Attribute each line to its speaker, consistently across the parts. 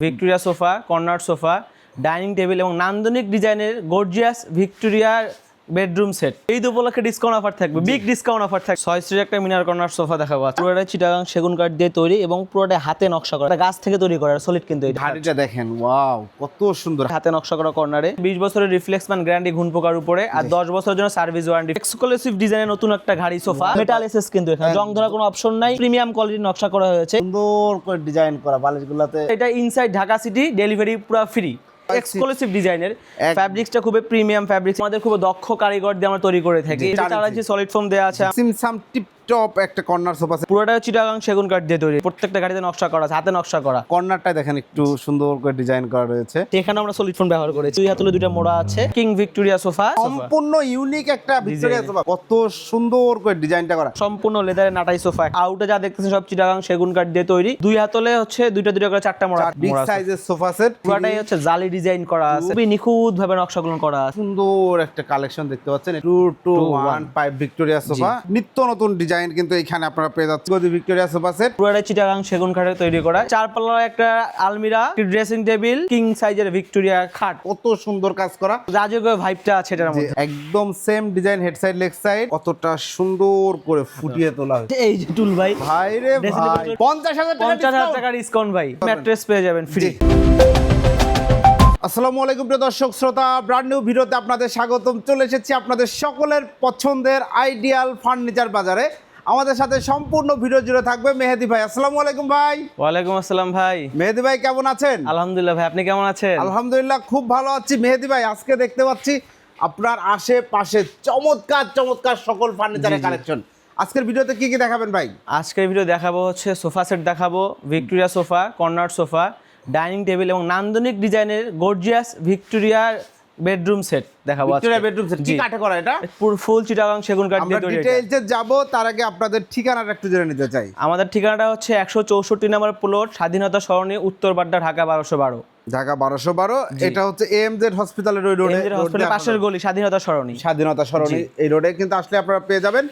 Speaker 1: Victoria sofa corner sofa dining table এবং নান্দনিক ডিজাইনের গর্জিয়াস ভিক্টোরিয়ার বেডরুম সেট। এই উপলক্ষে ডিসকাউন্ট অফার থাকবে। বিগ ডিসকাউন্ট অফার থাকবে। ছয় সিটের একটা মিনার কর্নার সোফা দেখাবো। পুরোটা চিটাগাং সেগুন কাঠ দিয়ে তৈরি এবং পুরোটা হাতে নকশা করা। গাছ থেকে তৈরি করা সলিড কিন্তু এটা।
Speaker 2: দেখেন ওয়াও কত সুন্দর।
Speaker 1: হাতে নকশা করা কর্নারে। বিশ বছরের রিফ্লেক্সম্যান গ্যারান্টি ঘুন পোকার উপরে। আর দশ বছরের জন্য সার্ভিস ওয়ারেন্টি এক্সক্লুসিভ ডিজাইনের নতুন একটা গাড়ি সোফা। মেটাল এসএস কিন্তু এখানে। জং ধরা কোনো অপশন নাই। প্রিমিয়াম কোয়ালিটির নকশা করা হয়েছে।
Speaker 2: সুন্দর করে ডিজাইন করা বালিশগুলোতে।
Speaker 1: এটা ইনসাইড ঢাকা সিটি ডেলিভারি পুরো ফ্রি এক্সক্লুসিভ ডিজাইনের ফ্যাব্রিক্সটা খুবই প্রিমিয়াম ফ্যাব্রিক্স আমাদের খুব দক্ষ কারিগর দিয়ে আমরা তৈরি করে থাকি। তারা।
Speaker 2: ইঞ্চি
Speaker 1: সলিড ফোম দেওয়া আছে
Speaker 2: সিমসাম টিপটপ একটা কর্নার সোফা আছে
Speaker 1: পুরোটা চিটাগাং সেগুন কাঠ দিয়ে তৈরি। প্রত্যেকটা গাড়িতে নকশা করা আছে হাতে নকশা করা।
Speaker 2: কর্নারটা দেখেন একটু সুন্দর করে ডিজাইন করা রয়েছে।
Speaker 1: এখানে আমরা সলিড ফোন ব্যবহার করেছি। দুই হাতলে দুইটা মোড়া আছে। কিং ভিক্টোরিয়া সোফা
Speaker 2: সম্পূর্ণ ইউনিক একটা ভিক্টোরিয়া সোফা কত সুন্দর করে ডিজাইনটা করা।
Speaker 1: সম্পূর্ণ লেদারের নাটাই সোফা আউটে যা দেখতেছেন সব চিটাগাং সেগুন কাঠ দিয়ে তৈরি। দুই হাতলে হচ্ছে দুইটা দুইটা করে চারটা মোড়া
Speaker 2: বিগ সাইজের সোফা সেট
Speaker 1: পুরোটাই হচ্ছে জালি ডিজাইন করা আছে। খুবই নিখুঁত ভাবে নকশাগুলো করা আছে।
Speaker 2: সুন্দর একটা কালেকশন দেখতে পাচ্ছেন। Two two one five Victoria sofa নিত্য নতুন ডিজাইন কিন্তু এখানে আপনারা পেয়ে যাচ্ছেন। গদি ভিক্টোরিয়া সোফা সেট
Speaker 1: পুরোটা চিটাগাং সেগুন কাঠের তৈরি করা। চার পাল্লার একটা আলমিরা ড্রেসিং টেবিল কিং সাইজের ভিক্টোরিয়া খাট।
Speaker 2: কত সুন্দর কাজ করা।
Speaker 1: রাজকীয় ভাইবটা আছে এটার মধ্যে।
Speaker 2: একদম same design head side leg side কতটা সুন্দর করে ফুটিয়ে তোলা হয়েছে।
Speaker 1: এই যে টুল ভাই।
Speaker 2: ভাই রে ভাই
Speaker 1: table-
Speaker 2: পঞ্চাশ হাজার টাকা
Speaker 1: পঞ্চাশ হাজার
Speaker 2: discount।
Speaker 1: টাকা ডিসকাউন্ট ভাই। ম্যাট্রেস পেয়ে যাবেন ফ্রি
Speaker 2: আসসালামু আলাইকুম প্রিয় দর্শক শ্রোতা ব্র্যান্ড নিউ ভিডিওতে আপনাদের স্বাগতম। চলে এসেছি আপনাদের সকলের পছন্দের আইডিয়াল ফার্নিচার বাজারে। আমাদের সাথে সম্পূর্ণ ভিডিও জুড়ে থাকবে মেহেদি ভাই। আসসালামু আলাইকুম ভাই।
Speaker 1: ওয়ালাইকুম আসসালাম ভাই।
Speaker 2: মেহেদি ভাই কেমন আছেন?
Speaker 1: আলহামদুলিল্লাহ ভাই আপনি কেমন আছেন?
Speaker 2: আলহামদুলিল্লাহ খুব ভালো আছি। মেহেদি ভাই আজকে দেখতে পাচ্ছি আপনার আশেপাশে চমৎকার চমৎকার সকল ফার্নিচারের কালেকশন। আজকের ভিডিওতে কি কি দেখাবেন ভাই?
Speaker 1: আজকের ভিডিও দেখাবো হচ্ছে সোফা সেট দেখাবো Victoria sofa corner sofa dining table এবং নান্দনিক ডিজাইনের গর্জিয়াস ভিক্টোরিয়ার বেডরুম সেট দেখাবো।
Speaker 2: Victoria bedroom set. কি। কাঠে করা এটা?
Speaker 1: পুরো ফুল চিটাগাং সেগুন কাঠ দিয়ে তৈরি আমরা
Speaker 2: ডিটেইলসে যাব তার আগে আপনাদের ঠিকানাটা একটু জেনে নিতে চাই।
Speaker 1: আমাদের ঠিকানাটা হচ্ছে একশো চৌষট্টি নম্বর প্লট স্বাধীনতা সরণি উত্তর বাড্ডা ঢাকা বারোশো বারো।
Speaker 2: ঢাকা বারোশো বারো। এটা হচ্ছে এমজেড হসপিটালের ওই রোডে
Speaker 1: পাশের গলি স্বাধীনতা সরণি।
Speaker 2: স্বাধীনতা সরণি এই রোডে কিন্তু আসলে আপনারা পেয়ে যাবেন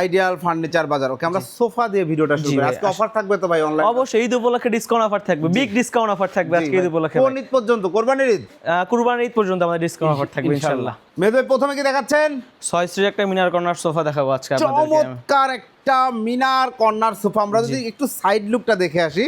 Speaker 2: আইডিয়াল ফার্নিচার বাজার ওকে আমরা সোফা দিয়ে ভিডিওটা শুরু করি। আজকে অফার থাকবে তো ভাই অনলাইন
Speaker 1: অবশ্যই ঈদ উপলক্ষে ডিসকাউন্ট অফার থাকবে। বিগ ডিসকাউন্ট অফার থাকবে আজকে ঈদ উপলক্ষে
Speaker 2: কোন ঈদ পর্যন্ত? কোরবানির ঈদ?
Speaker 1: কুরবানির ঈদ পর্যন্ত আমাদের ডিসকাউন্ট অফার থাকবে ইনশাল্লাহ।
Speaker 2: মেয়ে ভাই প্রথমে কি দেখাচ্ছেন?
Speaker 1: ছয় সিটের একটা মিনার কর্নার সোফা দেখাবো আজকে আপনাদেরকে।
Speaker 2: চমৎকার একটা মিনার কর্নার সোফা। আমরা যদি একটু সাইড লুকটা দেখে আসি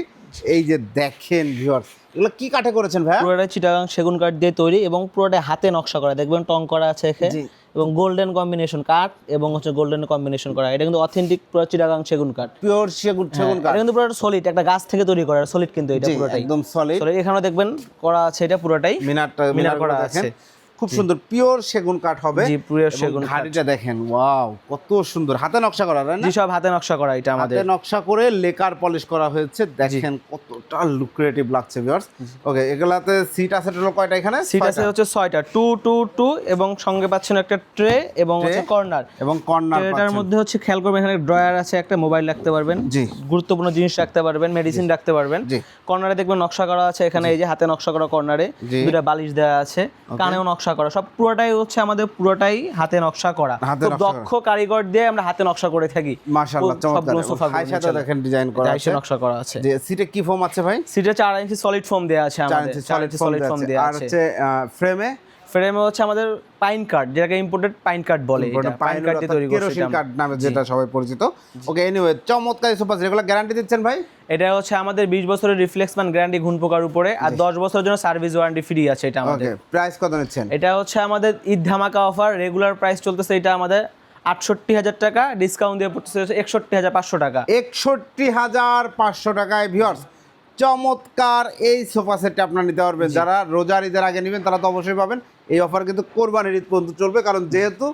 Speaker 2: এই যে দেখেন ভিউয়ার্স এগুলো কি কাঠে করেছেন ভাই
Speaker 1: পুরোটা চিটাগাং সেগুন কাঠ দিয়ে তৈরি এবং পুরোটা হাতে নকশা করা। দেখবেন টং করা আছে এখানে এবং গোল্ডেন কম্বিনেশন কাঠ এবং হচ্ছে গোল্ডেন কম্বিনেশন করা। এটা কিন্তু অথেন্টিক পুরো চিটাগাং সেগুন কাঠ।
Speaker 2: পিওর সেগুন সেগুন কাঠ।
Speaker 1: এটা কিন্তু পুরো সলিড একটা গাছ থেকে তৈরি করা সলিড কিন্তু এটা পুরোটাই।
Speaker 2: একদম সলিড
Speaker 1: এখানেও দেখবেন করা আছে এটা পুরোটাই।
Speaker 2: মিনারটা
Speaker 1: মিনার
Speaker 2: মিনার
Speaker 1: করা আছে।
Speaker 2: খুব সুন্দর পিওর সেগুন কাঠ হবে
Speaker 1: জি,
Speaker 2: এবং
Speaker 1: সেগুন।
Speaker 2: ঘাড়িটা দেখেন ওয়াও কত সুন্দর। হাতে নকশা করা না?
Speaker 1: জি সব হাতে নকশা করা এটা আমাদের।
Speaker 2: হাতে নকশা করে লেকার পলিশ করা হয়েছে দেখেন কতটা লুক্রেটিভ লাগছে ভিউয়ার্স ওকে এগুলাতে সিট আছে টোটাল কয়টা এখানে?
Speaker 1: সিট আছে। হচ্ছে ছয়টা টু টু টু এবং সঙ্গে পাচ্ছেন একটা ট্রে এবং হচ্ছে কর্নার
Speaker 2: এবং কর্নার
Speaker 1: এটার মধ্যে হচ্ছে খেয়াল করবেন এখানে ড্রয়ার আছে একটা মোবাইল রাখতে পারবেন
Speaker 2: জি।
Speaker 1: গুরুত্বপূর্ণ জিনিস রাখতে পারবেন মেডিসিন রাখতে পারবেন। কর্নারে দেখবেন নকশা করা আছে এখানে এই যে হাতে নকশা করা কর্নারে। দুটা বালিশ দেওয়া আছে। কানেও নকশা করা। সব পুরোটাই হচ্ছে আমাদের পুরোটাই হাতে নকশা করা। খুব দক্ষ কারিগর দিয়ে আমরা হাতে নকশা করে থাকি।
Speaker 2: মাশাআল্লাহ চমৎকার।
Speaker 1: সোফা
Speaker 2: দেখেন ডিজাইন করা আছে।
Speaker 1: নকশা করা আছে।
Speaker 2: যে সিটে কি ফোম আছে ভাই?
Speaker 1: সিটে 4 ইঞ্চি সলিড ফোম দেওয়া আছে আমাদের।
Speaker 2: Inch solid
Speaker 1: inch
Speaker 2: foam
Speaker 1: solid foam দেওয়া
Speaker 2: আর
Speaker 1: আছে।
Speaker 2: হচ্ছে ফ্রেমে
Speaker 1: ফ্রেমে হচ্ছে আমাদের পাইন কাঠ যেটাকে ইম্পোর্টেড পাইন কাঠ বলে এটা। পাইন দিয়ে তৈরি করছে
Speaker 2: কেরোসিন
Speaker 1: এটা
Speaker 2: নামে যেটা সবাই পরিচিত। ওকে এনিওয়ে চমৎকার যেগুলো গ্যারান্টি দিচ্ছেন ভাই?
Speaker 1: এটা হচ্ছে আমাদের বিশ বছরের রিফ্লেক্সম্যান গ্যারান্টি পোকার উপরে আর দশ বছরের জন্য সার্ভিস ওয়ারেন্টি ফ্রি আছে এটা আমাদের।
Speaker 2: ওকে প্রাইস কত নিচ্ছেন?
Speaker 1: এটা হচ্ছে আমাদের ঈদ ধামাকা অফার রেগুলার প্রাইস চলতেছে এটা আমাদের আটষট্টি হাজার টাকা ডিসকাউন্ট দিয়ে পড়তেছে একষট্টি হাজার পাঁচশো টাকা।
Speaker 2: একষট্টি হাজার পাঁচশো টাকায় ভিউয়ার্স চমৎকার এই সোফা সেটটা আপনারা নিতে পারবেন। যারা রোজার ঈদের আগে নেবেন তারা তো অবশ্যই পাবেন। এই অফার কিন্তু কোরবানির ঈদ পর্যন্ত চলবে কারণ যেহেতু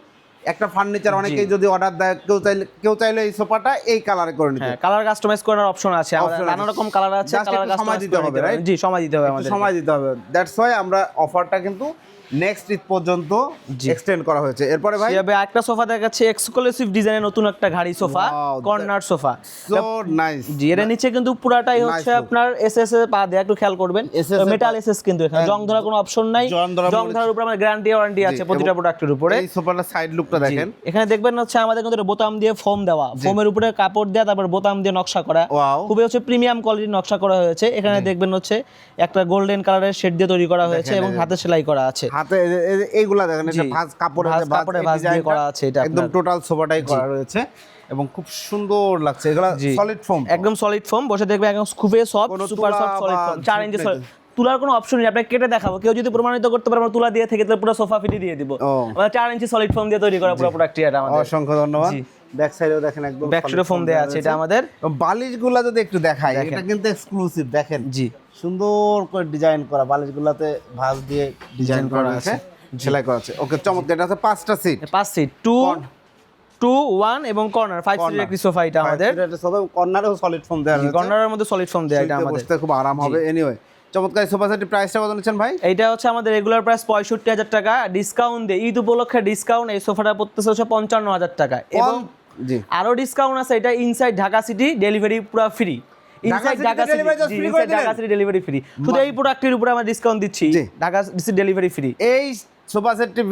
Speaker 2: একটা ফার্নিচার অনেকেই যদি অর্ডার দেয় কেউ চাইলে কেউ চাইলে এই সোফাটা এই কালারে করে নিতে
Speaker 1: হ্যাঁ কালার কাস্টমাইজ করার অপশন আছে। আমাদের নানা রকম কালার আছে কালার কাস্টমাইজ
Speaker 2: দিতে হবে, রাইট
Speaker 1: জি সময় দিতে হবে আমাদের
Speaker 2: সময় দিতে হবে। দ্যাটস ওয়াই আমরা অফারটা কিন্তু নেক্সট ঈদ পর্যন্ত। এক্সটেন্ড করা হয়েছে। এরপরে ভাই?
Speaker 1: সেভাবে একটা সোফা দেখাচ্ছে এক্সক্লুসিভ ডিজাইনের নতুন একটা গাড়ি sofa corner sofa.
Speaker 2: So nice
Speaker 1: জি এর নিচে কিন্তু পুরাটাই হচ্ছে. আপনার এসএস এর পা দেয়া একটু খেয়াল করবেন। মেটাল এসএস কিন্তু এখানে। জং ধরার কোনো অপশন নাই।
Speaker 2: জং ধরা
Speaker 1: ধরার উপরে আমাদের গ্যারান্টি ওয়ারেন্টি আছে প্রতিটা প্রোডাক্টের উপরে।
Speaker 2: এই সোফাটার সাইড লুকটা দেখেন।
Speaker 1: এখানে দেখবেন হচ্ছে আমাদের কিন্তু বোতাম দিয়ে ফোম দেওয়া। ফোমের উপরে কাপড় দেওয়া তারপর বোতাম দিয়ে নকশা করা। খুবই হচ্ছে প্রিমিয়াম কোয়ালিটির নকশা করা হয়েছে। এখানে দেখবেন হচ্ছে একটা গোল্ডেন কালারের শেড দিয়ে তৈরি করা হয়েছে এবং হাতে সেলাই করা আছে।
Speaker 2: হাতে এইগুলা দেখেন এটা। ভাঁজ কাপড়ে
Speaker 1: ভাঁজ
Speaker 2: ভাঁজ,
Speaker 1: দিয়ে করা আছে এটা
Speaker 2: একদম টোটাল সোফাটাই করা রয়েছে এবং খুব সুন্দর লাগছে। এগুলা সলিড ফোম
Speaker 1: একদম সলিড ফোম বসে দেখবে একদম খুবই soft super soft solid foam চার ইঞ্চি
Speaker 2: নেই।
Speaker 1: তুলার কোনো অপশন নেই আপনাকে কেটে দেখাবো। কেউ যদি প্রমাণিত করতে পারে আমরা তুলা দিয়ে থেকে তাহলে পুরো সোফা ফিটি দিয়ে দিব। আমাদের চার ইঞ্চি সলিড ফোম দিয়ে তৈরি করা পুরো প্রোডাক্টটি এটা আমাদের।
Speaker 2: অসংখ্য ধন্যবাদ। ব্যাক সাইডেও দেখেন একদম
Speaker 1: ব্যাক সাইডে ফোম দেওয়া আছে এটা আমাদের।
Speaker 2: বালিশগুলা যদি একটু দেখাই এটা কিন্তু এক্সক্লুসিভ দেখেন।
Speaker 1: জি।
Speaker 2: সুন্দর করে ডিজাইন করা বালিশগুলাতে ভাঁজ দিয়ে ডিজাইন করা আছে
Speaker 1: আছে।
Speaker 2: সেলাই করা আছে। ওকে চমৎকার এটা আছে পাঁচটা সিট
Speaker 1: পাঁচ সিট টু টু ওয়ান এবং কর্নার ফাইভ সিটের একটি সোফা এটা আমাদের।
Speaker 2: কর্নারেও সলিড ফোম দেওয়া রয়েছে।
Speaker 1: কর্নারের মধ্যে সলিড ফোম দেওয়া এটা আমাদের।
Speaker 2: বসতে খুব আরাম হবে। এনিওয়ে চমৎকার সোফা সেটের প্রাইসটা কত নিচ্ছেন ভাই?
Speaker 1: এটা হচ্ছে আমাদের রেগুলার প্রাইস পঁয়ষট্টি হাজার টাকা। ডিসকাউন্ট দিয়ে ঈদ উপলক্ষে ডিসকাউন্ট এই সোফাটা পড়তেছে হচ্ছে পঞ্চান্ন হাজার টাকা। এবং
Speaker 2: জি।
Speaker 1: আরও ডিসকাউন্ট আছে এটা ইনসাইড ঢাকা সিটি ডেলিভারি পুরো ফ্রি ইনসাইড
Speaker 2: City
Speaker 1: ঢাকা
Speaker 2: তে delivery just free করে
Speaker 1: city Dhaka city delivery free শুধু এই প্রোডাক্টের উপরে আমরা ডিসকাউন্ট দিচ্ছি। ঢাকা সিটি ডেলিভারি ফ্রি
Speaker 2: এই সোফা সেটটি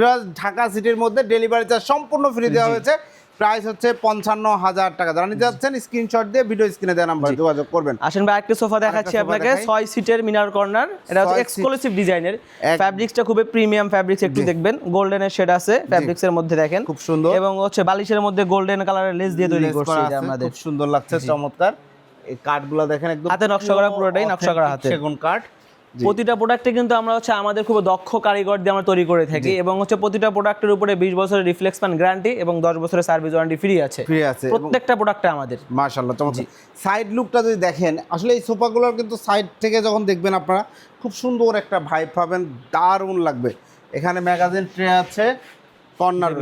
Speaker 2: ঢাকা সিটির মধ্যে ডেলিভারি চার্জ সম্পূর্ণ ফ্রি দেওয়া হয়েছে। প্রাইস হচ্ছে পঞ্চান্ন হাজার টাকা। যারা নিতে যাচ্ছেন স্ক্রিনশট দিয়ে ভিডিও স্ক্রিনে দেওয়া নাম্বারে যোগাযোগ করবেন।
Speaker 1: আসেন ভাই একটা সোফা দেখাচ্ছি আপনাকে। ছয় সিটের মিনার কর্নার এটা হচ্ছে
Speaker 2: ছয় seat।
Speaker 1: এক্সক্লুসিভ ডিজাইনের ফ্যাব্রিক্সটা খুবই প্রিমিয়াম ফ্যাব্রিক্স একটু দেখবেন। গোল্ডেনের শেড আছে ফ্যাব্রিক্সের মধ্যে দেখেন।
Speaker 2: খুব সুন্দর।
Speaker 1: এবং হচ্ছে বালিশের মধ্যে গোল্ডেন কালারের লেস দিয়ে তৈরি করছে আমাদের
Speaker 2: খুব সুন্দর লাগছে চমৎকার। এই কাঠগুলো দেখেন একদম
Speaker 1: হাতে নকশা করা পুরোটাই নকশা করা হাতে।
Speaker 2: সেগুন কাঠ
Speaker 1: প্রতিটা প্রোডাক্টে কিন্তু আমরা হচ্ছে আমাদের খুব দক্ষ কারিগর দিয়ে আমরা তৈরি করে থাকি এবং হচ্ছে প্রতিটা প্রোডাক্টের উপরে বিশ বছরের রিফ্লেক্স প্যান গ্যারান্টি এবং দশ বছরের সার্ভিস ওয়ারেন্টি ফ্রি আছে।
Speaker 2: ফ্রি আছে
Speaker 1: প্রত্যেকটা প্রোডাক্টে আমাদের।
Speaker 2: মাশাল্লাহ চমৎকার। সাইড লুকটা যদি দেখেন আসলে এই সোফাগুলোর কিন্তু সাইড থেকে যখন দেখবেন আপনারা খুব সুন্দর একটা ভাইব পাবেন দারুণ লাগবে। এখানে ম্যাগাজিন ট্রে আছে কর্নার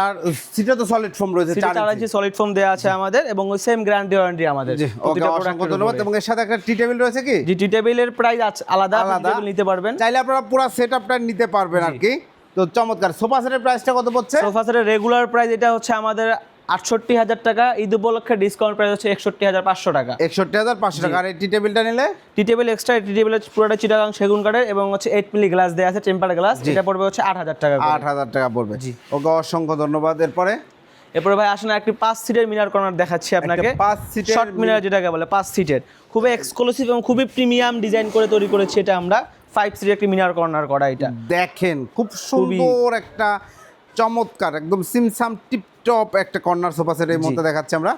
Speaker 2: আর সেটা তো সলিড ফোম রয়েছে চার ইঞ্চি।
Speaker 1: সলিড ফোম দেওয়া আছে আমাদের এবং ওই সেম গ্যারান্টি ওয়ারেন্টি আমাদের।
Speaker 2: ওকে অসংখ্য ধন্যবাদ। এবং এর সাথে একটা টি টেবিল রয়েছে কি?
Speaker 1: জি টি টেবিলের প্রাইস আলাদা
Speaker 2: আলাদা।
Speaker 1: নিতে পারবেন।
Speaker 2: চাইলে আপনারা পুরো সেট আপটা নিতে পারবেন আর কি। তো চমৎকার। সোফা সেটের প্রাইসটা কত পড়ছে
Speaker 1: সোফা সেটের রেগুলার প্রাইস এটা হচ্ছে আমাদের আটষট্টি হাজার টাকা ঈদ উপলক্ষে ডিসকাউন্ট প্রাইস হচ্ছে একষট্টি হাজার পাঁচশো টাকা।
Speaker 2: একষট্টি হাজার পাঁচশো টাকা। আর এই টি টেবিলটা নিলে
Speaker 1: টি টেবিল এক্সট্রা টি টেবিলের পুরোটা চিটাগাং সেগুন কাঠের এবং হচ্ছে এইট মিলি গ্লাস দেওয়া আছে টেম্পার গ্লাস এটা পড়বে হচ্ছে আট হাজার টাকা
Speaker 2: আট হাজার টাকা পড়বে। ওকে অসংখ্য ধন্যবাদ। এরপরে?
Speaker 1: এরপরে ভাই আসেন একটি পাঁচ সিটের মিনার কর্নার দেখাচ্ছি আপনাকে।
Speaker 2: পাঁচ সিটের
Speaker 1: শর্ট মিনার যেটাকে বলে পাঁচ সিটের খুবই এক্সক্লুসিভ এবং খুবই প্রিমিয়াম ডিজাইন করে তৈরি করেছি এটা আমরা। ফাইভ সিটের একটি মিনার কর্নার করা এটা।
Speaker 2: দেখেন খুব সুন্দর একটা চমৎকার একদম সিমসাম টিপটপ একটা কর্নার সোফা সেটের মধ্যে দেখাচ্ছি আমরা।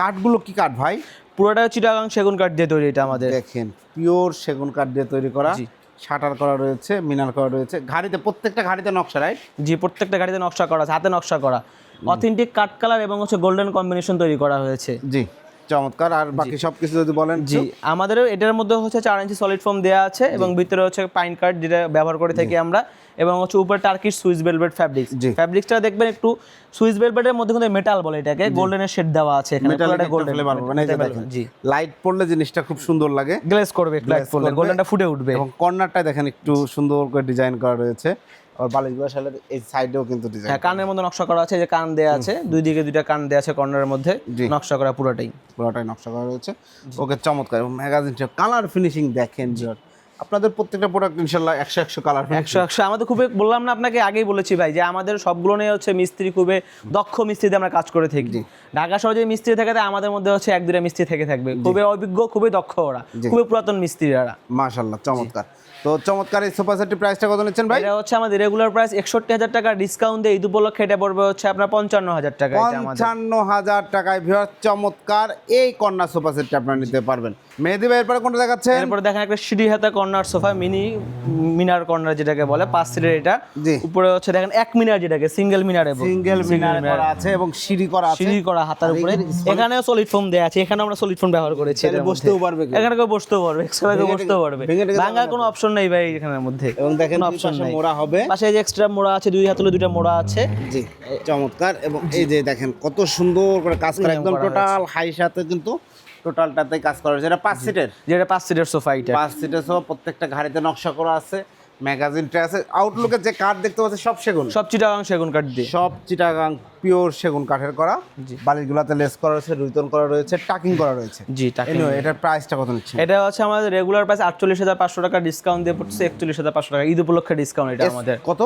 Speaker 2: কাঠগুলো কি কাঠ ভাই?
Speaker 1: পুরোটা চিটাগাং সেগুন কাঠ দিয়ে তৈরি এটা আমাদের।
Speaker 2: দেখেন পিওর সেগুন কাঠ দিয়ে তৈরি করা। শাটার করা রয়েছে মিনার করা রয়েছে। গাড়িতে প্রত্যেকটা গাড়িতে নকশা রাইট
Speaker 1: জি প্রত্যেকটা গাড়িতে নকশা করা আছে হাতে নকশা করা। অথেন্টিক কাঠ কালার এবং হচ্ছে গোল্ডেন কম্বিনেশন তৈরি করা হয়েছে।
Speaker 2: জি। চমৎকার। আর বাকি সব কিছু যদি বলেন
Speaker 1: জি আমাদেরও এটার মধ্যে হচ্ছে চার ইঞ্চি সলিড ফোম দেওয়া আছে এবং ভিতরে হচ্ছে পাইন কার্ড যেটা ব্যবহার করে থাকি আমরা এবং হচ্ছে উপরে টার্কিশ সুইস ভেলভেট ফ্যাব্রিক্স। ফ্যাব্রিক্সটা দেখবেন একটু সুইস ভেলভেটের মধ্যে কিন্তু মেটাল বলে এটাকে গোল্ডেনের শেড দেওয়া আছে এখানে পুরোটা গোল্ডেন
Speaker 2: ফ্লেভার পাবেন এই যে দেখেন
Speaker 1: জি।
Speaker 2: লাইট পড়লে জিনিসটা খুব সুন্দর লাগে।
Speaker 1: গ্লেজ করবে লাইট পড়লে। গোল্ডেনটা ফুটে উঠবে।
Speaker 2: এবং কর্নারটা দেখেন একটু সুন্দর করে ডিজাইন করা রয়েছে। আর বালিশগুলো এই সাইডেও কিন্তু ডিজাইন
Speaker 1: হ্যাঁ কানের মধ্যে নকশা করা আছে যে কান দেয়া আছে দুই দিকে দুইটা কান দেয়া আছে কর্নারের মধ্যে নকশা করা পুরোটাই।
Speaker 2: পুরোটাই নকশা করা রয়েছে। ওকে চমৎকার। এবং ম্যাগাজিনটা কালার ফিনিশিং দেখেন জিওর আপনাদের প্রত্যেকটা প্রোডাক্ট ইনশাল্লাহ একশো একশো কালার
Speaker 1: একশো একশো। আমাদের খুবই বললাম না আপনাকে আগেই বলেছি ভাই যে আমাদের সবগুলো নিয়ে হচ্ছে মিস্ত্রি খুবই দক্ষ মিস্ত্রিতে আমরা কাজ করে থাকি। ঢাকা শহরে যে মিস্ত্রি থাকে আমাদের মধ্যে হচ্ছে এক দুটা মিস্ত্রি থেকে থাকবে। খুবই অভিজ্ঞ খুবই দক্ষ ওরা। খুবই পুরাতন মিস্ত্রিরা।
Speaker 2: মাশাল্লাহ চমৎকার। তো চমৎকার এই সোফা সেটের প্রাইসটা কত নিচ্ছেন ভাই?
Speaker 1: এটা হচ্ছে আমাদের রেগুলার প্রাইস একষট্টি হাজার টাকা ডিসকাউন্ট দিয়ে ঈদ উপলক্ষে এটা পড়বে হচ্ছে আপনার পঞ্চান্ন হাজার টাকা এটা আমাদের।
Speaker 2: পঞ্চান্ন হাজার টাকায় ভিউয়ার চমৎকার এই কন্যা সোফা সেটটা আপনারা নিতে পারবেন। মেহেদি ভাই এরপরে কোনটা দেখাচ্ছেন
Speaker 1: এরপরে দেখেন একটা সিঁড়ি হাতা কর্নার সোফা মিনি মিনার কর্নার যেটাকে বলে পাঁচ সিটের এটা। উপরে হচ্ছে দেখেন এক মিনার যেটাকে সিঙ্গেল মিনার এবং
Speaker 2: সিঙ্গেল মিনার করা আছে এবং সিঁড়ি করা আছে।
Speaker 1: সিঁড়ি করা হাতার উপরে। এখানেও সলিড ফোম দেয়া আছে। এখানে আমরা সলিড ফোম ব্যবহার করেছি
Speaker 2: বসতেও পারবে
Speaker 1: এখানে কেউ বসতেও পারবে। এক্সট্রা কেউ বসতেও পারবে।
Speaker 2: ভেঙে
Speaker 1: ভাঙার কোনো অপশন নেই ভাই এখানের মধ্যে।
Speaker 2: এবং দেখেন
Speaker 1: অপশন
Speaker 2: মোড়া হবে।
Speaker 1: পাশে যে এক্সট্রা মোড়া আছে দুই হাতলে দুইটা মোড়া আছে।
Speaker 2: জি চমৎকার। এবং এই যে দেখেন কত সুন্দর করে কাজ করা একদম টোটাল হাই সাথে কিন্তু টোটালটাতে কাজ করা হয়েছে এটা পাঁচ সিটের
Speaker 1: যেটা পাঁচ সিটের সোফা এটা।
Speaker 2: পাঁচ সিটের সোফা প্রত্যেকটা ঘাড়িতে নকশা করা আছে। ম্যাগাজিন ট্রে আছে। আউটলুকের যে কাঠ দেখতে পাচ্ছি সব সেগুন।
Speaker 1: সব চিটাগাং সেগুন কাঠ দিয়ে।
Speaker 2: সব চিটাগাং পিওর সেগুন কাঠের করা। বালিশগুলোতে লেস করা রয়েছে রুইতন করা রয়েছে টাকিং করা রয়েছে।
Speaker 1: জি টাকা
Speaker 2: এটার প্রাইসটা কত নিচ্ছে
Speaker 1: এটা হচ্ছে আমাদের রেগুলার প্রাইস আটচল্লিশ হাজার পাঁচশো টাকা ডিসকাউন্ট দিয়ে পড়ছে একচল্লিশ হাজার পাঁচশো টাকা। ঈদ উপলক্ষে ডিসকাউন্ট এটা আমাদের।
Speaker 2: কত?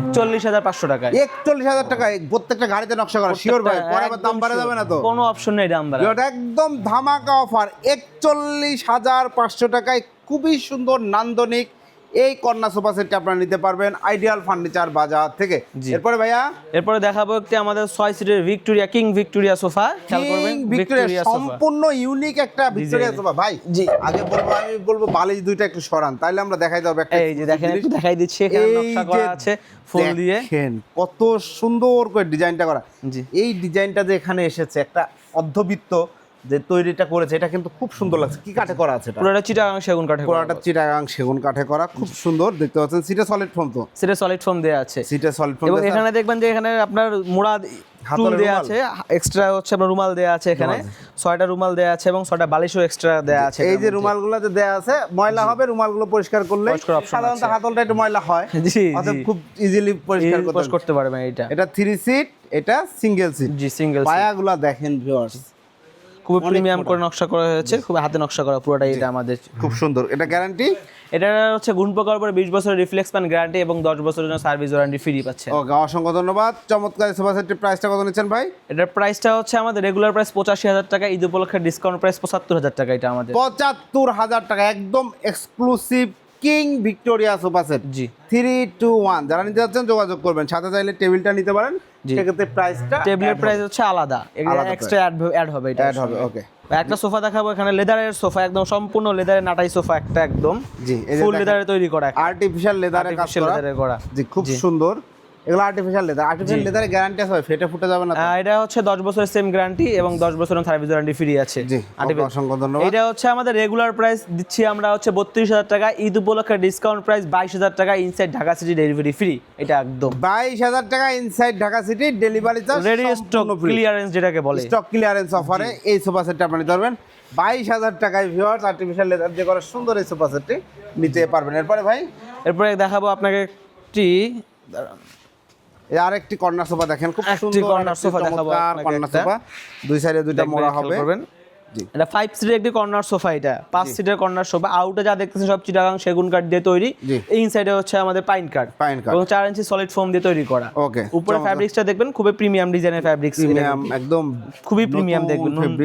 Speaker 1: একচল্লিশ হাজার পাঁচশো টাকায়।
Speaker 2: একচল্লিশ হাজার টাকা প্রত্যেকটা গাড়িতে নকশা করা শিওর ভাই পরে দাম বাড়ে। যাবে না তো।
Speaker 1: কোনো অপশন নেই দাম বাড়া
Speaker 2: এটা একদম ধামাকা অফার একচল্লিশ হাজার পাঁচশো টাকায় খুবই সুন্দর নান্দনিক এই কন্যা সোফা সেটটা আপনারা নিতে পারবেন আইডিয়াল ফার্নিচার বাজার থেকে। এরপরে ভাইয়া?
Speaker 1: এরপরে দেখাবো একটি আমাদের ছয় সিটের Victoria king Victoria sofa. Victoria
Speaker 2: সম্পূর্ণ ইউনিক একটা ভিক্টোরিয়া সোফা। ভাই
Speaker 1: জি।
Speaker 2: আগে বলব আমি বলব বালিশ দুইটা একটু সরান তাইলে আমরা দেখাই দেবো একটা
Speaker 1: এই যে দেখেন একটু দেখাই দিচ্ছি এখানে নকশা করা আছে ফুল দিয়ে।
Speaker 2: কত সুন্দর করে ডিজাইনটা করা।
Speaker 1: জি।
Speaker 2: এই ডিজাইনটা যে এখানে এসেছে একটা অর্ধবৃত্ত যে তৈরিটা করেছে এটা কিন্তু খুব সুন্দর লাগছে। কি কাঠে করা আছে
Speaker 1: পুরোটা চিটাগাং সেগুন কাঠে
Speaker 2: পুরোটা চিটাগাং সেগুন কাঠে করা খুব সুন্দর দেখতে পাচ্ছেন সিটে সলিড ফোম তো।
Speaker 1: সেটা সলিড ফোম দেওয়া আছে।
Speaker 2: সিটে সলিড ফোম
Speaker 1: এবং এখানে দেখবেন যে এখানে আপনার মোড়া
Speaker 2: হাতলে
Speaker 1: টুল দেওয়া আছে এক্সট্রা হচ্ছে আপনার রুমাল দেওয়া আছে এখানে। ছয়টা রুমাল দেওয়া আছে এবং ছয়টা বালিশও এক্সট্রা দেওয়া আছে
Speaker 2: এই যে। রুমালগুলো যে দেয়া আছে ময়লা হবে রুমালগুলো পরিষ্কার করলে সাধারণত। হাতলটা একটু ময়লা হয়।
Speaker 1: জি
Speaker 2: খুব ইজিলি পরিষ্কার করতে পারবেন।
Speaker 1: এটা
Speaker 2: এটা থ্রি সিট এটা সিঙ্গেল সিট
Speaker 1: জি সিঙ্গেল
Speaker 2: পায়াগুলা দেখেন ভিউয়ার্স
Speaker 1: খুব প্রিমিয়াম করে নকশা করা হয়েছে খুব হাতে নকশা করা পুরোটাই এটা আমাদের।
Speaker 2: খুব সুন্দর। এটা গ্যারান্টি
Speaker 1: এটা হচ্ছে গুণ প্রকার পরে বিশ বছরের রিফ্লেক্স প্যান গ্যারান্টি এবং দশ বছরের জন্য সার্ভিস ওয়ারেন্টি ফ্রি পাচ্ছে।
Speaker 2: ওকে অসংখ্য ধন্যবাদ। চমৎকার সোফা সেটের প্রাইসটা কত নিচ্ছেন ভাই?
Speaker 1: এটার প্রাইসটা হচ্ছে আমাদের রেগুলার প্রাইস পঁচাশি হাজার টাকা ঈদ উপলক্ষে ডিসকাউন্ট প্রাইস পঁচাত্তর হাজার টাকা এটা আমাদের।
Speaker 2: পঁচাত্তর হাজার টাকা একদম exclusive king Victoria sofa set.
Speaker 1: জি।
Speaker 2: Three two one. যারা নিতে যাচ্ছেন যোগাযোগ করবেন। সাথে চাইলে টেবিলটা নিতে পারেন। সেক্ষেত্রে প্রাইসটা
Speaker 1: টেবিলের প্রাইস হচ্ছে আলাদা। এক্সট্রা অ্যাড হবে এটা
Speaker 2: অ্যাড হবে ওকে
Speaker 1: একটা সোফা দেখাবো এখানে লেদারের সোফা একদম সম্পূর্ণ লেদারের নাটাই সোফা একটা একদম।
Speaker 2: জি
Speaker 1: ফুল লেদারে তৈরি করা
Speaker 2: আর্টিফিশিয়াল লেদারে কাজ করা। জি খুব সুন্দর। এগুলো আর্টিফিশিয়াল লেদার আর্টিফিশিয়াল লেদারে গ্যারান্টি আছে ফেটে ফুটে যাবে না
Speaker 1: এটা হচ্ছে দশ বছরের সেম গ্যারান্টি এবং দশ বছরের সার্ভিস ওয়ারেন্টি ফ্রি আছে।
Speaker 2: জি অসংখ্য ধন্যবাদ।
Speaker 1: এটা হচ্ছে আমাদের রেগুলার প্রাইস দিচ্ছি আমরা হচ্ছে বত্রিশ হাজার টাকা। ঈদ উপলক্ষে ডিসকাউন্ট প্রাইস বাইশ হাজার টাকা inside Dhaka city delivery free এটা একদম।
Speaker 2: বাইশ হাজার টাকা inside Dhaka city delivery charge
Speaker 1: ready stock clearance যেটাকে বলে।
Speaker 2: স্টক ক্লিয়ারেন্স অফারে এই সোফা সেটটা আপনি বাইশ হাজার টাকায় ভিউয়ার্স আর্টিফিশিয়াল লেদার দিয়ে করা সুন্দর এই সোফা সেটটি নিতে পারবেন। এরপরে ভাই?
Speaker 1: এরপরে দেখাবো আপনাকে একটি দাঁড়ান।
Speaker 2: আরেকটি কর্নার সোফা দেখেন খুব সুন্দর একটি
Speaker 1: sofa দেখাবো
Speaker 2: কর্নার সোফা। দুই সাইডে দুইটা মোড়া হবে।
Speaker 1: এটা ফাইভ সিটের একটি কর্নার সোফা এটা। পাঁচ সিটের কর্নার সোফা। আউটে যা দেখতেছেন সব চিটাগাং সেগুন কাঠ দিয়ে তৈরি। এই ইনসাইডে হচ্ছে আমাদের পাইন কাঠ
Speaker 2: পাইন কাঠ।
Speaker 1: এবং চার ইঞ্চি সলিড ফোম দিয়ে তৈরি করা।
Speaker 2: ওকে
Speaker 1: উপরে ফ্যাব্রিক্সটা দেখবেন খুবই প্রিমিয়াম ডিজাইনের ফ্যাব্রিক্স
Speaker 2: প্রিমিয়াম একদম
Speaker 1: খুবই premium দেখবেন, নতুন-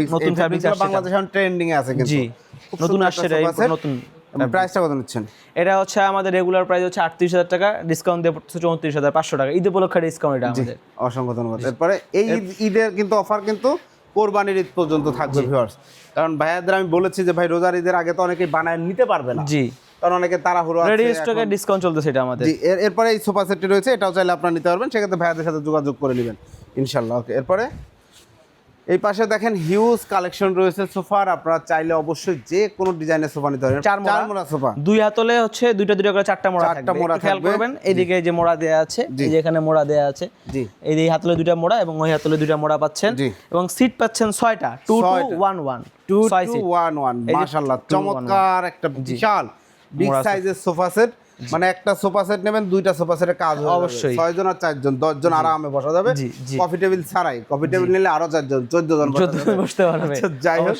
Speaker 1: আসছে
Speaker 2: বাংলাদেশে এখন ট্রেন্ডিং এ আছে কিন্তু।
Speaker 1: জি। নতুন আসছে। নতুন
Speaker 2: প্রাইসটা কত নিচ্ছেন?
Speaker 1: এটা হচ্ছে আমাদের রেগুলার প্রাইস হচ্ছে আটত্রিশ হাজার টাকা ডিসকাউন্ট দিয়ে পড়তেছে চৌত্রিশ হাজার পাঁচশো টাকা। ঈদ উপলক্ষে ডিসকাউন্ট এটা আমাদের।
Speaker 2: অসংখ্য ধন্যবাদ। এরপরে এই ঈদের কিন্তু অফার কিন্তু কোরবানির ঈদ পর্যন্ত থাকবে ভিউয়ার্স কারণ ভাইয়াদের আমি বলেছি যে ভাই রোজার ঈদের আগে তো অনেকেই বানায় নিতে পারবে না।
Speaker 1: জি।
Speaker 2: কারণ অনেকে তাড়াহুড়ো আছে
Speaker 1: রেডি ডিসকাউন্ট চলতেছে এটা আমাদের।
Speaker 2: জি এরপরে এই সোফা সেটটি রয়েছে এটাও চাইলে আপনারা নিতে পারবেন সেক্ষেত্রে ভাইয়াদের সাথে যোগাযোগ করে নেবেন ইনশাল্লাহ ওকে এরপরে এই পাশে দেখেন হিউজ কালেকশন রয়েছে সোফার আপনারা চাইলে অবশ্যই যে কোনো ডিজাইনের সোফা নিতে পারেন।
Speaker 1: চার মোড়া।
Speaker 2: সোফা।
Speaker 1: দুই হাতলে হচ্ছে দুইটা দুইটা করে চারটা মোড়া
Speaker 2: চারটা মোড়া
Speaker 1: খেয়াল করবেন এইদিকে যে মোড়া দেয়া আছে। এই যে এখানে মোড়া দেয়া আছে
Speaker 2: জি।
Speaker 1: এই এই হাতলে দুইটা মোড়া এবং ওই হাতলে দুইটা মোড়া পাচ্ছেন। এবং সিট পাচ্ছেন ছয়টা টু টু
Speaker 2: ছয়টা।
Speaker 1: One one
Speaker 2: two one one. চমৎকার একটা বিশাল বিগ সাইজের সোফা সেট মানে একটা সোফা সেট নেবেন দুইটা সোফা সেটের কাজ হয়ে
Speaker 1: অবশ্যই।
Speaker 2: ছয় জন আর চারজন দশ জন আরামে বসা যাবে। কফি টেবিল ছাড়াই কফি টেবিল নিলে আরও চারজন চোদ্দ জন।
Speaker 1: বসতে পারবে।
Speaker 2: আচ্ছা, যাই হোক।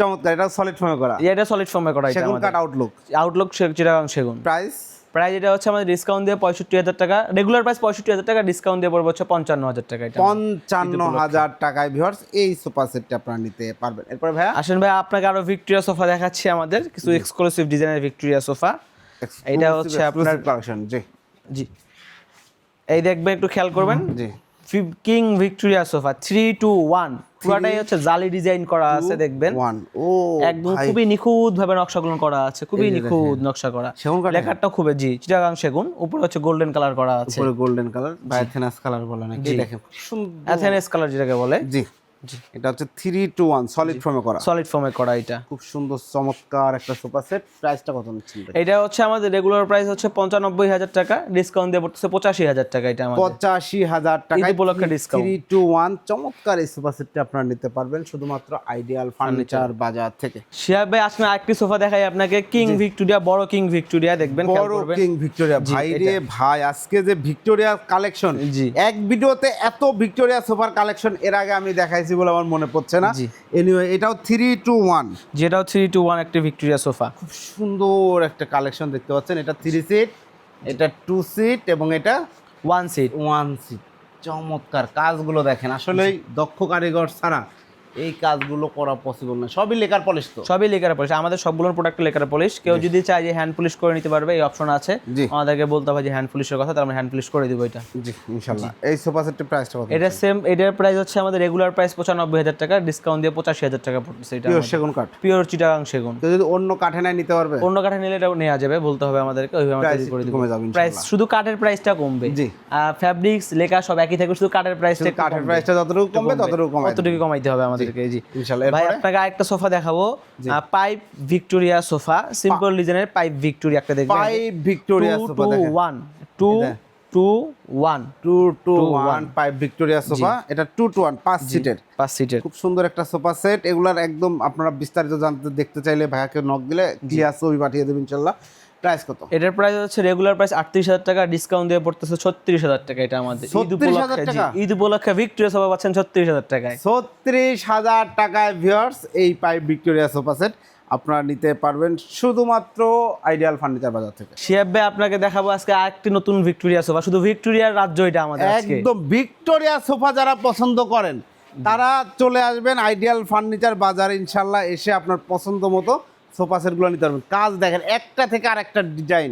Speaker 2: চমৎকার এটা সলিড ফর্মে করা।
Speaker 1: এটা সলিড ফর্মে করা
Speaker 2: সেগুন কাট আউটলুক
Speaker 1: আউটলুক চিরাগাং সেগুন।
Speaker 2: প্রাইস
Speaker 1: প্রাইস এটা হচ্ছে আমাদের ডিসকাউন্ট দিয়ে পঁয়ষট্টি হাজার টাকা। রেগুলার প্রাইস পঁয়ষট্টি হাজার টাকা ডিসকাউন্ট দিয়ে পড়বে হচ্ছে পঞ্চান্ন হাজার টাকা এটা।
Speaker 2: পঞ্চান্ন হাজার টাকায় ভিউয়ার্স এই সোফা সেটটা আপনারা নিতে পারবেন। এরপরে ভাইয়া?
Speaker 1: আসেন ভাই আপনাকে আরও ভিক্টোরিয়া সোফা দেখাচ্ছি আমাদের। কিছু এক্সক্লুসিভ ডিজাইনের ভিক্টোরিয়া সোফা। এটা হচ্ছে আপনার-
Speaker 2: কালেকশন জি।
Speaker 1: জি। এই দেখবেন একটু খেয়াল করবেন।
Speaker 2: জি।
Speaker 1: King Victoria sofa three two one পুরোটাই হচ্ছে জালি ডিজাইন করা আছে দেখবেন।
Speaker 2: ও
Speaker 1: একদম খুবই নিখুঁত ভাবে নকশাগুলো করা আছে খুবই নিখুঁত নকশা করা? লেখাটা খুবই জি চিটাগাং সেগুন। উপরে হচ্ছে গোল্ডেন কালার করা আছে।
Speaker 2: উপরে গোল্ডেন কালার বায়োথেনাস কালার বলে নাকি দেখেন। সুন্দর।
Speaker 1: অ্যাথেনেস কালার যেটাকে বলে।
Speaker 2: জি। এটা হচ্ছে থ্রি টু ওয়ান সলিড ফর্মে করা।
Speaker 1: সলিড ফর্মে করা এটা।
Speaker 2: খুব সুন্দর চমৎকার একটা সোফা সেট প্রাইসটা কত নিচ্ছেন
Speaker 1: এটা? হচ্ছে আমাদের রেগুলার প্রাইস হচ্ছে পঞ্চানব্বই হাজার টাকা। ডিসকাউন্ট দিয়ে পড়তেছে পঁচাশি হাজার টাকা এটা আমাদের।
Speaker 2: পঁচাশি হাজার টাকা
Speaker 1: উপলক্ষে discount।
Speaker 2: থ্রি টু ওয়ান চমৎকার এই সোফা সেটটা আপনারা নিতে পারবেন। শুধুমাত্র আইডিয়াল ফার্নিচার বাজার থেকে।
Speaker 1: শিহাব ভাই আজকে আরেকটি সোফা দেখাই আপনাকে। কিং ভিক্টোরিয়া বড় কিং ভিক্টোরিয়া দেখবেন
Speaker 2: বড় কিং ভিক্টোরিয়া ভাই রে ভাই আজকে যে ভিক্টোরিয়া কালেকশন
Speaker 1: জি।
Speaker 2: এক ভিডিওতে এত ভিক্টোরিয়া সোফার কালেকশন এর আগে আমি দেখাইছি বলে আমার মনে পড়ছে না। এনিওয়ে এটাও থ্রি টু ওয়ান
Speaker 1: যেটাও থ্রি টু ওয়ান একটা ভিক্টোরিয়া সোফা।
Speaker 2: খুব সুন্দর একটা কালেকশন দেখতে পাচ্ছেন। এটা থ্রি সিট এটা টু সিট এবং এটা
Speaker 1: ওয়ান সিট
Speaker 2: ওয়ান সিট চমৎকার। কাজগুলো দেখেন। আসলে দক্ষ কারিগর ছাড়া এই কাজগুলো করা পসিবল না। সবই লেকার পলিশ তো।
Speaker 1: সবই লেকার পলিশ আমাদের সবগুলোর প্রোডাক্ট লেকার পলিশ কেউ যদি চায় যে হ্যান্ড পলিশ করে নিতে পারবে এই অপশন আছে। আমাদেরকে বলতে হবে যে হ্যান্ড পলিশের কথা তাহলে আমরা হ্যান্ড পলিশ করে দিব এটা।
Speaker 2: জি ইনশাল্লাহ। এই সোফা সেটের প্রাইসটা কত
Speaker 1: এটা সেম এটার প্রাইস হচ্ছে আমাদের রেগুলার প্রাইস পঁচানব্বই হাজার টাকা ডিসকাউন্ট দিয়ে পঁচাশি হাজার টাকা পড়তেছে এটা
Speaker 2: পিওর সেগুন কাঠ।
Speaker 1: পিওর চিটাগাং সেগুন।
Speaker 2: তো যদি অন্য কাঠে নাই নিতে পারবে?
Speaker 1: অন্য কাঠে নিলে এটা নেওয়া যাবে বলতে হবে আমাদেরকে ওইভাবে আমরা তৈরি করে দিব। প্রাইস শুধু কাঠের প্রাইসটা কমবে।
Speaker 2: জি।
Speaker 1: ফ্যাব্রিক্স লেখা সব একই থাকবে শুধু কাঠের প্রাইসটা
Speaker 2: কাঠের প্রাইসটা যতটুকু কমবে ততটুকু কমাই
Speaker 1: কতটুকু কমাইতে হবে জি ভাই আপনাকে আরেকটা সোফা দেখাবো। পাইপ ভিক্টোরিয়া সোফা সিম্পল ডিজাইনের পাইপ ভিক্টোরিয়া একটা দেখবেন।
Speaker 2: ফাইভ ভিক্টোরিয়া সোফা
Speaker 1: টু
Speaker 2: দেখেন।
Speaker 1: ওয়ান টু
Speaker 2: এটা।
Speaker 1: Two one.
Speaker 2: Two two one five Victoria sofa. এটা টু টু ওয়ান পাঁচ সিটের।
Speaker 1: পাঁচ সিটের।
Speaker 2: খুব সুন্দর একটা সোফা সেট। এগুলার একদম আপনারা বিস্তারিত জানতে দেখতে চাইলে ভাইয়াকে নক দিলে ক্লিয়ার ছবি পাঠিয়ে দেবেন ইনশাল্লাহ। প্রাইস কত?
Speaker 1: এটার প্রাইস হচ্ছে রেগুলার প্রাইস আটত্রিশ হাজার টাকা ডিসকাউন্ট দিয়ে পড়তেছে ছত্রিশ হাজার টাকা এটা আমাদের। ঈদ উপলক্ষে ঈদ উপলক্ষে ভিক্টোরিয়া সোফা পাচ্ছেন ছত্রিশ হাজার টাকায়।
Speaker 2: ছত্রিশ হাজার টাকায় ভিউয়ার্স এই পাইপ ভিক্টোরিয়া সোফা সেট আপনারা নিতে পারবেন শুধুমাত্র আইডিয়াল ফার্নিচার বাজার থেকে।
Speaker 1: শিয়াব ভাই আপনাকে দেখাবো আজকে আরেকটি নতুন ভিক্টোরিয়া সোফা শুধু ভিক্টোরিয়ার রাজ্য এটা আমাদের
Speaker 2: একদম ভিক্টোরিয়া সোফা যারা পছন্দ করেন তারা চলে আসবেন আইডিয়াল ফার্নিচার বাজার ইনশাল্লাহ এসে আপনার পছন্দ মতো সোফা সেটগুলো নিতে পারবেন। কাজ দেখেন একটা থেকে আরেকটা ডিজাইন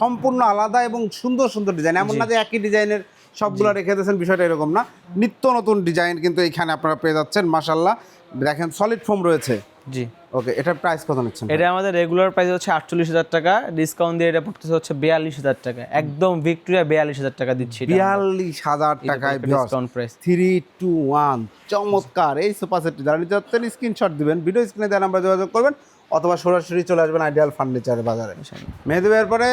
Speaker 2: সম্পূর্ণ আলাদা এবং সুন্দর সুন্দর ডিজাইন এমন না যে একই ডিজাইনের সবগুলো রেখে দিয়েছেন বিষয়টা এরকম না। নিত্য নতুন ডিজাইন কিন্তু এখানে আপনারা পেয়ে যাচ্ছেন মাসাল্লাহ দেখেন সলিড ফোম রয়েছে।
Speaker 1: জি।
Speaker 2: ওকে এটার প্রাইস কত নিচ্ছেন?
Speaker 1: এটা আমাদের রেগুলার প্রাইস হচ্ছে আটচল্লিশ হাজার টাকা ডিসকাউন্ট দিয়ে এটা পড়তেছে হচ্ছে বিয়াল্লিশ হাজার টাকা। একদম ভিক্টোরিয়া বিয়াল্লিশ হাজার টাকা দিচ্ছি
Speaker 2: বিয়াল্লিশ হাজার টাকায়
Speaker 1: discount price
Speaker 2: three two one চমৎকার। এই সোফা সেটটি যারা নিতে স্ক্রিনশট দিবেন। ভিডিও স্ক্রিনে দেওয়া নাম্বার যোগাযোগ করবেন। অথবা সরাসরি চলে আসবেন আইডিয়াল ফার্নিচার বাজারে। মেহেদি ভাইয়ের পরে?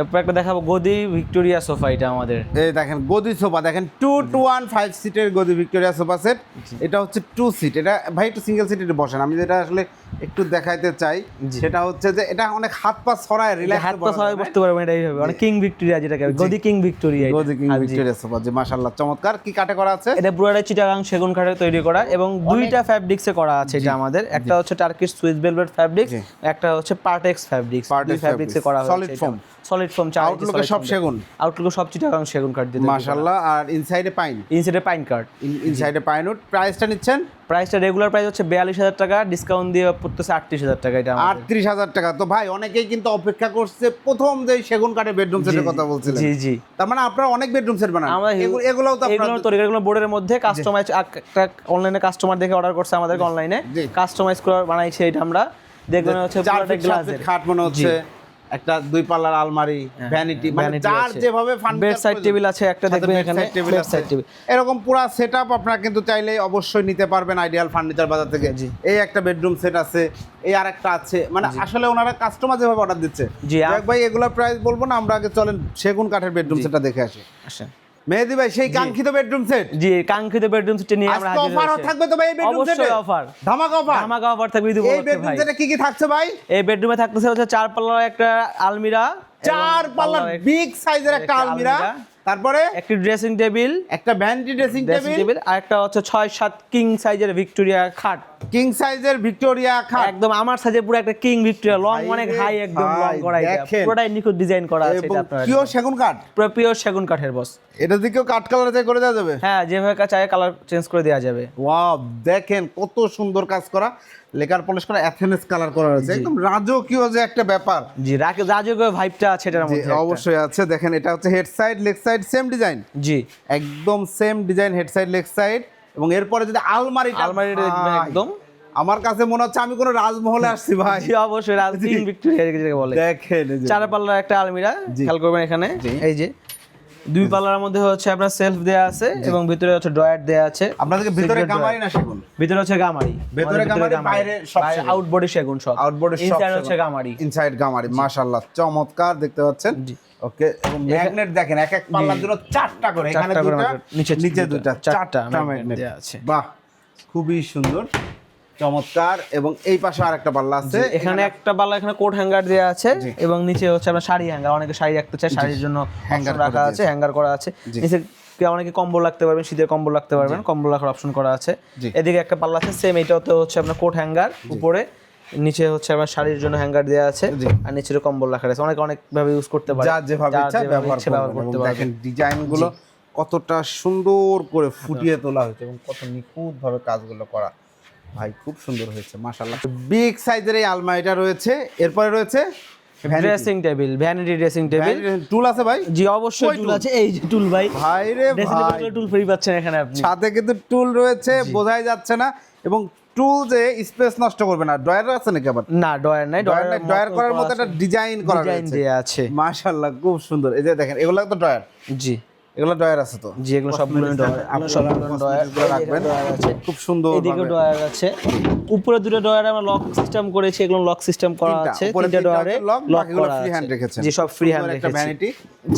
Speaker 1: এরপর একটা দেখাবো গদি ভিক্টোরিয়া সোফা এটা আমাদের।
Speaker 2: এই দেখেন গদি সোফা। দেখেন টু টু ওয়ান ফাইভ সিটের গদি ভিক্টোরিয়া সোফা সেট। এটা হচ্ছে টু সিট এটা ভাই একটু সিঙ্গেল সিটে বসেন। আমি যেটা আসলে একটু দেখাইতে চাই সেটা হচ্ছে যে এটা অনেক হাত পা ছড়ায় রিল্যাক্স
Speaker 1: হাত পা সবাই বসতে পারবেন এটা এইভাবে। মানে কিং ভিক্টোরিয়া যেটাকে গদি কিং ভিক্টোরিয়া
Speaker 2: গদি কিং ভিক্টোরিয়া সোফা যে মাশাআল্লাহ চমৎকার। কি কাটে করা আছে?
Speaker 1: এটা পুরোটাই চিটাগাং সেগুন কাঠে তৈরি করা এবং দুইটা ফ্যাব্রিক্সে করা আছে এটা আমাদের। একটা হচ্ছে টার্কিশ সুইস ভেলভেট ফ্যাব্রিক্স একটা হচ্ছে পার্টেক্স ফ্যাব্রিক্স দুই ফ্যাব্রিক্সে করা হয়েছে। সলিড ফোম চার
Speaker 2: আউটলুকে সব সেগুন।
Speaker 1: আউটলুক সব চিটাগাং সেগুন কাঠ দিয়ে
Speaker 2: মাশাআল্লাহ আর ইনসাইডে পাইন
Speaker 1: ইনসাইডে পাইন কার্ড
Speaker 2: ইনসাইডে পাইনউড প্রাইসটা নিচ্ছেন?
Speaker 1: প্রাইসটা রেগুলার প্রাইস হচ্ছে বিয়াল্লিশ হাজার টাকা ডিসকাউন্ট দিয়ে পড়তেছে আটত্রিশ হাজার টাকা এটা আমাদের।
Speaker 2: আটত্রিশ হাজার টাকা। তো ভাই অনেকেই কিন্তু অপেক্ষা করছে প্রথম যে সেগুন কাঠের বেডরুম সেটের কথা বলছিলেন।
Speaker 1: জি জি।
Speaker 2: তার মানে আপনারা অনেক বেডরুম সেট বানান।
Speaker 1: আমরা
Speaker 2: এগুলোও তো
Speaker 1: এগুলো বোর্ডের মধ্যে কাস্টমাইজ একটা অনলাইনে কাস্টমার দেখে অর্ডার করছে আমাদের অনলাইনে কাস্টমাইজ করে বানাইছি এটা আমরা। দেখবেন হচ্ছে গ্লাসের
Speaker 2: খাট মনে হচ্ছে একটা দুই পাল্লার আলমারি ভ্যানিটি মানে
Speaker 1: vanity
Speaker 2: যার যেভাবে
Speaker 1: Bedside
Speaker 2: প্রয়োজন।
Speaker 1: table আছে একটা দেখবেন এখানে,
Speaker 2: আছে।
Speaker 1: table।
Speaker 2: এরকম পুরো সেটআপ আপনারা কিন্তু চাইলে অবশ্যই নিতে পারবেন আইডিয়াল ফার্নিচার বাজার থেকে। এই একটা বেডরুম সেট আছে এই আরেকটা আছে। মানে আসলে ওনারা কাস্টমার যেভাবে অর্ডার দিচ্ছে।
Speaker 1: জি,
Speaker 2: ভাই এগুলোর প্রাইস বলব না আমরা আগে চলেন সেগুন কাঠের বেডরুম সেটটা দেখে আসি।
Speaker 1: আসেন।
Speaker 2: মেহেদি ভাই সেই কাঙ্ক্ষিত বেডরুম সেট
Speaker 1: জি কাঙ্ক্ষিত বেডরুম সেট নিয়ে আমরা হাজির অফার
Speaker 2: থাকবে তো ভাই এই বেডরুম সেটে
Speaker 1: অবশ্যই অফার
Speaker 2: ধামাকা অফার
Speaker 1: ধামাকা অফার থাকবে দিব
Speaker 2: এই বেডরুম সেটে কি কি থাকছে ভাই?
Speaker 1: এই বেডরুমে থাকতেছে হচ্ছে চার পাল্লার একটা আলমিরা
Speaker 2: চার পাল্লার বিগ সাইজের একটা আলমিরা। তারপরে
Speaker 1: একটি ড্রেসিং টেবিল
Speaker 2: একটা ভ্যানিটি ড্রেসিং টেবিল
Speaker 1: আর একটা হচ্ছে ছয় সাত কিং সাইজের ভিক্টোরিয়া খাট।
Speaker 2: কিং সাইজের ভিক্টোরিয়া খাট।
Speaker 1: একদম আমার সাইজে পুরো একটা কিং ভিক্টোরিয়া লং অনেক হাই একদম লং করা এটা। পুরোটাই নিখুঁত ডিজাইন করা আছে এটা
Speaker 2: কিও সেগুন কাঠ।
Speaker 1: পুরো পিওর সেগুন কাঠের বস
Speaker 2: এটা দিকেও কাঠ কালার করে দেওয়া যাবে?
Speaker 1: হ্যাঁ যেভাবে চাই কালার চেঞ্জ করে দেওয়া যাবে।
Speaker 2: ওয়াও দেখেন কত সুন্দর কাজ করা। লেকার পলিশ করা অ্যাথেনেস কালার করা রয়েছে। একদম রাজকীয় যে একটা ব্যাপার।
Speaker 1: জি রাজকীয় ভাইবটা আছে এটার মধ্যে
Speaker 2: অবশ্যই আছে। দেখেন এটা হচ্ছে head side leg side same design
Speaker 1: জি।
Speaker 2: একদম same design head side leg side এবং এরপরে যদি
Speaker 1: দেখবেন
Speaker 2: ভাই,
Speaker 1: একদম।
Speaker 2: আমার কাছে মনে হচ্ছে আমি কোনো রাজমহলে আসছি ভাই।
Speaker 1: জি অবশ্যই রাজ ভিক্টোরিয়া যেটাকে বলে।
Speaker 2: দেখেন এই
Speaker 1: চার পাল্লার একটা আলমিরা খেয়াল করবেন এখানে। এই যে দুই পাল্লার মধ্যে হচ্ছে আপনার সেলফ দেয়া আছে এবং ভিতরে হচ্ছে ড্রয়ার দেয়া আছে।
Speaker 2: আপনাদেরকে ভিতরে গামারি। না সেগুন?
Speaker 1: ভিতরে হচ্ছে গামারি।
Speaker 2: ভেতরে গামারি, বাইরে সব।
Speaker 1: আউটবোর্ডে সেগুন। সব।
Speaker 2: আউটবোর্ডে সব
Speaker 1: ইনসাইড হচ্ছে গামারি।
Speaker 2: ইনসাইড গামারি মাশাআল্লাহ চমৎকার দেখতে পাচ্ছেন?
Speaker 1: জি।
Speaker 2: ওকে এবং ম্যাগনেট দেখেন এক এক পাল্লার জন্য চারটা করে এখানে দুটো
Speaker 1: নিচে
Speaker 2: নিচে
Speaker 1: দুটো, চারটা
Speaker 2: ম্যাগনেট
Speaker 1: দেয়া আছে।
Speaker 2: বাহ খুবই সুন্দর। চমৎকার। এবং এই পাশে আরেকটা পাল্লা আছে।
Speaker 1: এখানে একটা পাল্লা এখানে কোট হ্যাঙ্গার দেওয়া আছে এবং নিচে হচ্ছে আপনার শাড়ি হ্যাঙ্গার। অনেকে শাড়ি রাখতে চায় শাড়ির জন্য
Speaker 2: করে
Speaker 1: রাখা আছে হ্যাঙ্গার করা আছে। নিচে অনেকে কম্বল রাখতে পারবেন শীতের কম্বল রাখতে পারবেন কম্বল রাখার অপশন করা আছে। এদিকে একটা পাল্লা আছে সেম এটাতে হচ্ছে আপনার কোট হ্যাঙ্গার উপরে। নিচে হচ্ছে আপনার শাড়ির জন্য হ্যাঙ্গার দেওয়া আছে আর নিচে কম্বল রাখা আছে। অনেক অনেক ভাবে ইউজ করতে পারে।
Speaker 2: যার যেভাবে ইচ্ছা ব্যবহার
Speaker 1: করতে
Speaker 2: এবং
Speaker 1: পারবে
Speaker 2: দেখেন ডিজাইনগুলো কতটা সুন্দর করে ফুটিয়ে তোলা হয়েছে এবং কত নিখুঁত ভাবে কাজগুলো করা। ভাই খুব সুন্দর হয়েছে মাশাআল্লাহ। বিগ সাইজের এই আলমারিটা রয়েছে এরপরে রয়েছে
Speaker 1: dressing table vanity dressing table
Speaker 2: টুল আছে ভাই?
Speaker 1: জি অবশ্যই টুল। আছে এই যে টুল ভাই।
Speaker 2: ভাই রে ভাই।
Speaker 1: টুল ফ্রি পাচ্ছেন এখানে আপনি।
Speaker 2: সাথে কিন্তু টুল রয়েছে বোঝাই যাচ্ছে না। এবং টুল যে স্পেস নষ্ট করবে না। ড্রয়ার আছে নাকি আবার?
Speaker 1: না ডয়ার নাই
Speaker 2: ড্রয়ার ড্রয়ার করার মতো একটা ডিজাইন করা
Speaker 1: ডিজাইন দেয়া আছে।
Speaker 2: মাশাআল্লাহ খুব সুন্দর। এই যে দেখেন এগুলো তো ড্রয়ার।
Speaker 1: জি।
Speaker 2: এগুলো ড্রয়ার আছে তো?
Speaker 1: জি এগুলো সবগুলো ডয়ার
Speaker 2: আপনারা
Speaker 1: সবগুলো ডয়ার
Speaker 2: রাখবেন। খুব সুন্দর
Speaker 1: এদিকে ডয়ার আছে। উপরে দুটো ডয়ারে আমরা লক সিস্টেম করেছি এগুলো লক সিস্টেম করা আছে তিনটা ডয়ারে লক
Speaker 2: বাকিগুলো free hand রেখেছেন।
Speaker 1: জি সব ফ্রি হ্যান্ড
Speaker 2: সুন্দর একটা ভ্যানিটি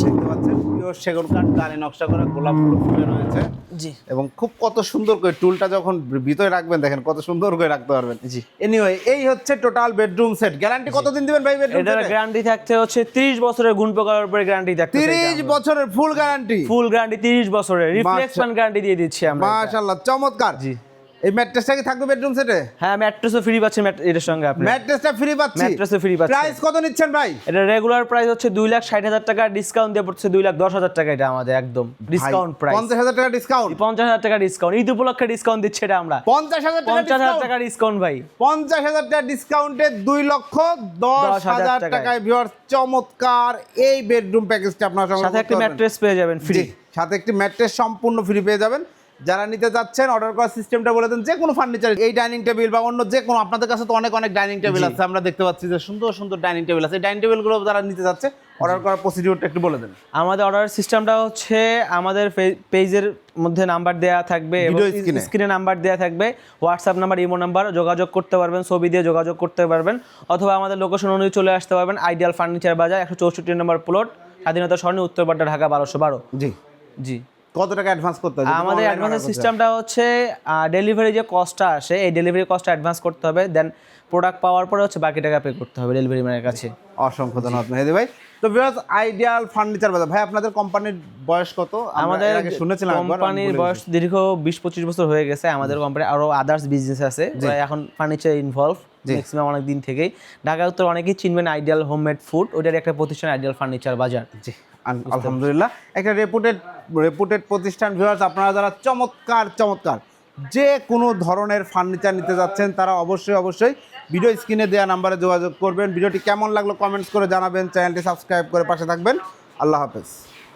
Speaker 2: দেখতে পাচ্ছেন পিওর সেগুন কাঠ গানে নকশা করা গোলাপ ফুল ফুলে রয়েছে।
Speaker 1: জি।
Speaker 2: এবং খুব কত সুন্দর করে টুলটা যখন ভিতরে রাখবেন দেখেন কত সুন্দর করে রাখতে পারবেন।
Speaker 1: জি।
Speaker 2: এনিওয়ে এই হচ্ছে টোটাল বেডরুম সেট গ্যারান্টি কতদিন দিবেন ভাই বেডরুম
Speaker 1: এটার গ্যারান্টি থাকছে হচ্ছে 30 বছরের গুণ পোকার উপরে গ্যারান্টি থাকছে
Speaker 2: 30 বছরের ফুল গ্যারান্টি
Speaker 1: ফুল গ্যারান্টি 30 বছরের। রিফ্লেকশন গ্যারান্টি দিয়ে দিচ্ছি আমরা।
Speaker 2: মাশাআল্লাহ চমৎকার।
Speaker 1: জি।
Speaker 2: এই ম্যাট্রেসটা কি থাকবে বেডরুম সেটে
Speaker 1: হ্যাঁ ম্যাট্রেসও ফ্রি পাচ্ছেন এটার সঙ্গে আপনি।
Speaker 2: ম্যাট্রেসটা ফ্রি পাচ্ছি।
Speaker 1: ম্যাট্রেসও ফ্রি পাচ্ছেন।
Speaker 2: প্রাইস কত নিচ্ছেন ভাই?
Speaker 1: এটা রেগুলার প্রাইস হচ্ছে দুই লাখ ষাট হাজার টাকা ডিসকাউন্ট দিয়ে পড়ছে দুই লাখ দশ হাজার টাকা এটা আমাদের একদম। ডিসকাউন্ট প্রাইস
Speaker 2: পঞ্চাশ হাজার টাকা ডিসকাউন্ট
Speaker 1: পঞ্চাশ হাজার টাকা ডিসকাউন্ট ঈদ উপলক্ষে ডিসকাউন্ট দিচ্ছে এটা আমরা।
Speaker 2: পঞ্চাশ হাজার টাকা
Speaker 1: পঞ্চাশ হাজার। টাকা ডিসকাউন্ট ভাই।
Speaker 2: পঞ্চাশ হাজার টাকা ডিসকাউন্টে দুই লক্ষ দশ
Speaker 1: হাজার। টাকায়।
Speaker 2: ভিউয়ার চমৎকার এই বেডরুম প্যাকেজটা আপনার
Speaker 1: সাথে একটা ম্যাট্রেস পেয়ে যাবেন ফ্রি
Speaker 2: সাথে একটি ম্যাট্রেস সম্পূর্ণ ফ্রি পেয়ে যাবেন। যারা নিতে যাচ্ছেন অর্ডার করার সিস্টেমটা বলে দেন যে কোনো ফার্নিচার এই ডাইনিং টেবিল বা অন্য যে কোনো আপনাদের কাছে তো অনেক অনেক ডাইনিং টেবিল আছে আমরা দেখতে পাচ্ছি যে সুন্দর সুন্দর ডাইনিং টেবিল আছে। এই ডাইনিং টেবিলগুলো যারা নিতে যাচ্ছে অর্ডার করার প্রসিডিউরটা একটু বলে দেন।
Speaker 1: আমাদের অর্ডার সিস্টেমটা হচ্ছে আমাদের পেজের মধ্যে নাম্বার দেওয়া থাকবে। স্ক্রিনে নাম্বার দেওয়া থাকবে। হোয়াটসঅ্যাপ নাম্বার ইমো নাম্বার যোগাযোগ করতে পারবেন ছবি দিয়ে যোগাযোগ করতে পারবেন অথবা আমাদের লোকেশন অনুযায়ী চলে আসতে পারবেন আইডিয়াল ফার্নিচার বাজার একশো চৌষট্টি নম্বর প্লট স্বাধীনতা সরণি উত্তরপাড্ডা ঢাকা বারোশো বারো।
Speaker 2: জি।
Speaker 1: জি।
Speaker 2: কত টাকা অ্যাডভান্স করতে হবে
Speaker 1: আমাদের অ্যাডভান্সের সিস্টেমটা হচ্ছে ডেলিভারি যে কস্টটা আসে এই ডেলিভারি কস্টটা অ্যাডভান্স করতে হবে দেন প্রোডাক্ট পাওয়ার পরে হচ্ছে বাকি টাকা পে করতে হবে ডেলিভারি ম্যানের কাছে।
Speaker 2: অসংখ্য ধন্যবাদ মেহেদি ভাই। তো বিরাজ আইডিয়াল ফার্নিচার বাজার। ভাই আপনাদের কোম্পানির বয়স কত?
Speaker 1: আমাদের
Speaker 2: শুনেছিলাম
Speaker 1: কোম্পানির বয়স দীর্ঘ বিশ পঁচিশ বছর হয়ে গেছে আমাদের কোম্পানি আরও আদার্স বিজনেস আছে এখন ফার্নিচার ইনভলভ ম্যাক্সিমাম অনেক দিন থেকেই। ঢাকা উত্তর অনেকেই চিনবেন আইডিয়াল হোমমেড ফুড ওইটার একটা প্রতিষ্ঠান আইডিয়াল ফার্নিচার বাজার।
Speaker 2: জি। আলহামদুলিল্লাহ। একটা রেপুটেড রেপুটেড প্রতিষ্ঠান ভিউয়ার্স আপনারা যারা চমৎকার চমৎকার যে কোনো ধরনের ফার্নিচার নিতে যাচ্ছেন তারা অবশ্যই অবশ্যই ভিডিও স্ক্রিনে দেওয়া নাম্বারে যোগাযোগ করবেন। ভিডিওটি কেমন লাগল কমেন্টস করে জানাবেন। চ্যানেলটি সাবস্ক্রাইব করে পাশে থাকবেন। আল্লাহ হাফেজ।